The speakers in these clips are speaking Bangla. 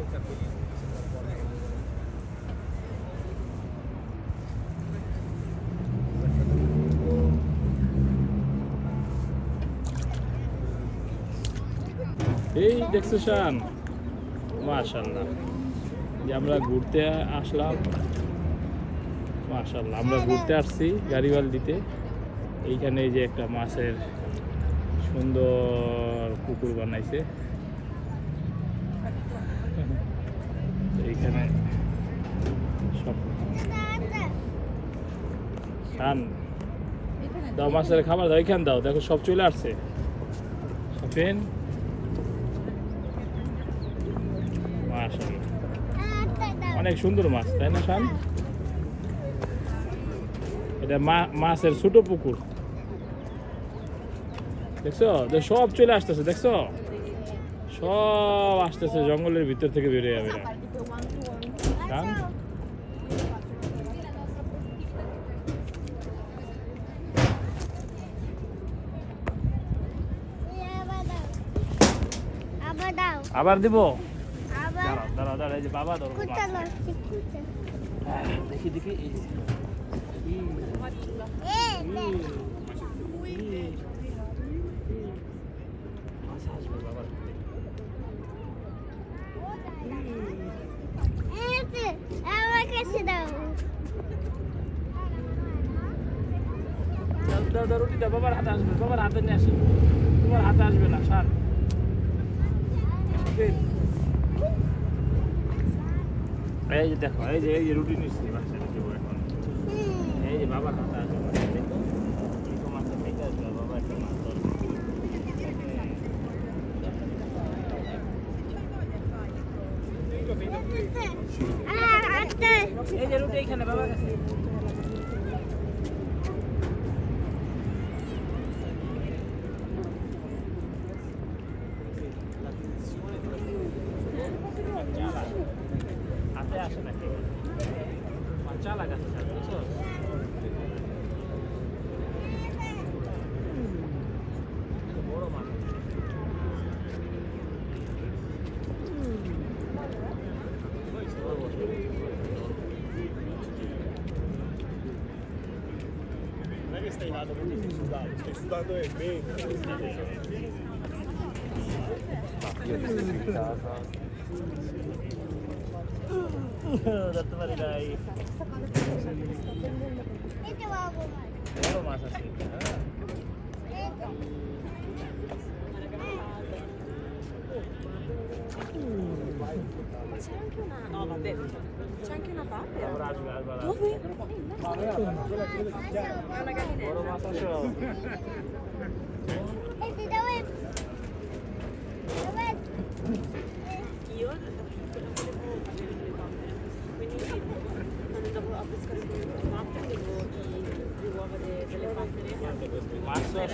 এই দেখছ শান? মাশাল্লাহ যে আমরা ঘুরতে আসলাম মাশাল্লাহ আমরা ঘুরতে আসছি গাড়িওয়াল দিতে। এইখানে এই যে একটা মাছের সুন্দর পুকুর বানাইছে। এইখানে সব শান দাও, মাছের খাবার দাও, এখানে দাও। দেখো, সব চলে আসছে। সফিন অনেক সুন্দর মাছ, তাই না, শান? এটা মাছের ছোট পুকুর। দেখছ? সব চলে আসতেছে, দেখছ? সব আসতেছে জঙ্গলের ভিতর থেকে বেরিয়ে যাবে এরা। আবার দাও আবার দিব? দাঁড়াও দাঁড়াও এই যে বাবা ধরো হ্যাঁ, দেখি দেখি এই যে। ই, এ ই, দেখ ই, ই। মাছ আসবে বাবার হাতে। এই যে, আমার কাছে দাও দাও, দাও, দাও, রুটি দাও, বাবার হাতে আসবে বাবার হাতে নিয়ে আসি। তোমার হাতে আসবে না সার। এই যে দেখো এই যে এই যে রুটি নিচ্ছি বাচ্চাটা এখন। এই যে বাবার হাতে আসবে এই যে রুটি এইখানে বাবার কাছে হাতে আসে না কেউ বাচ্চা লাগাতে যাবে বুঝছ? বড় মাছ Non Dato Maria Dai. Este va a volar. Eso más así. Esto. Ma c'è anche una... No, vabbè, c'è anche una papera. Dove? Una gallina.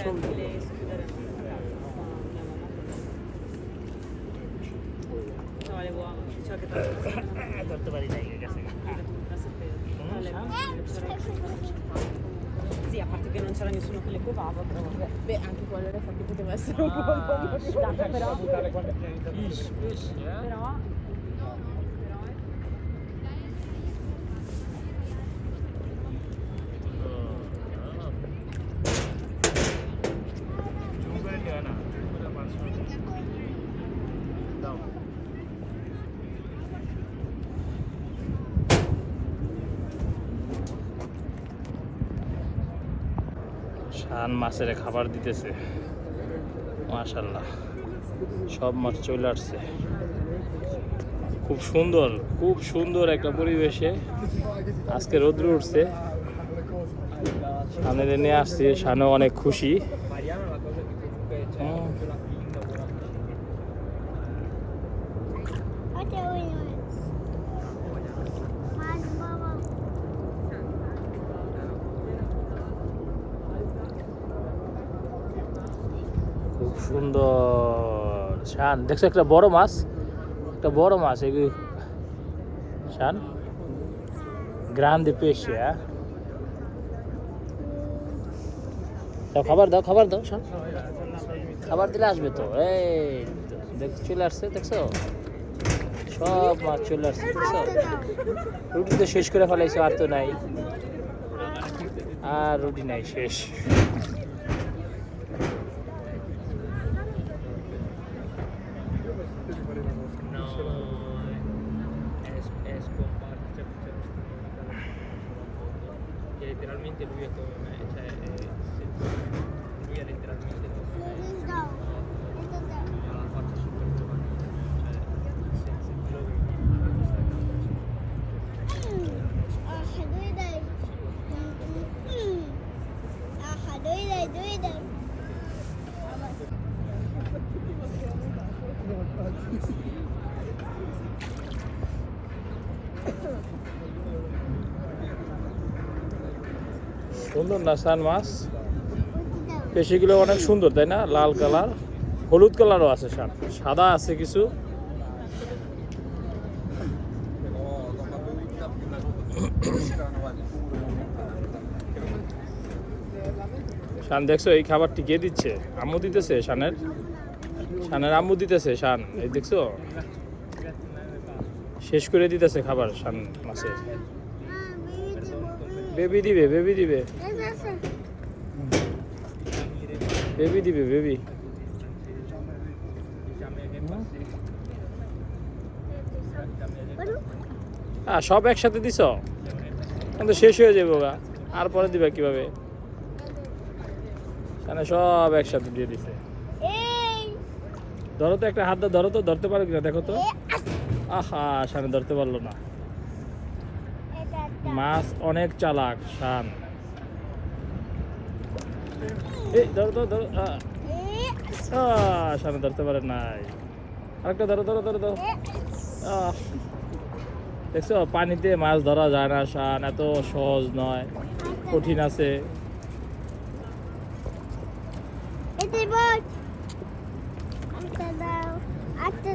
No, le uova, diceva che tanto... Tanto pari lei, che sì, a parte che non c'era nessuno che le covava, però anche quello era fatto che poteva essere un po' un po' ah, più eh. però... Però... শান মাছের খাবার দিতেছে। মাশাল্লাহ সব মাছ চলে আসছে। খুব সুন্দর খুব সুন্দর একটা পরিবেশে আজকে রোদ্র উঠছে। সামনে নিয়ে আসছে, শানও অনেক খুশি। সুন্দর শান। দেখছ একটা বড় মাছ? একটা বড় মাছ এগুলি শান। গ্রান্দে পেশে হ্যাঁ? খাবার দাও খাবার দাও, শান। খাবার দিলে আসবে তো। এই, দেখ, চলে আসছে, দেখছ? সব মাছ চলে আসছে, দেখছ? রুটি তো শেষ করে ফেলাইছো, আর তো নাই। আর রুটি নাই, শেষ। literalmente Luis esto me echa, eh, সুন্দর না সান মাছ? পেশিগুলো অনেক সুন্দর, তাই না? লাল কালার। হলুদ কালারও আছে সাপ সাদা আছে কিছু। শান দেখছ, এই খাবারটি কে দিচ্ছে? আম্মু দিতেছে শানের শানের আম্মু দিতেছে শান এই দেখছ? শেষ করে দিতেছে খাবার শান মাছের। বেবি দিবে বেবি দিবে। বেবি দিবে বেবি হ্যাঁ সব একসাথে দিছ? কিন্তু শেষ হয়ে যাবে গা আর পরে দিবে কীভাবে? মানে সব একসাথে দিয়ে দিছে। ধরো তো একটা হাত ধরো তো ধরতে পারো কিনা দেখো তো। আহা শানে ধরতে পারল না। মাছ অনেক চালাক শান। এই ধরো ধরো আহ, শানে ধরতে পারে নাই। আরেকটা ধরো ধরো ধরো ধরো। দেখছ পানিতে মাছ ধরা যায় না শান এত সহজ নয় কঠিন আছে। আচ্ছা দাও আচ্ছা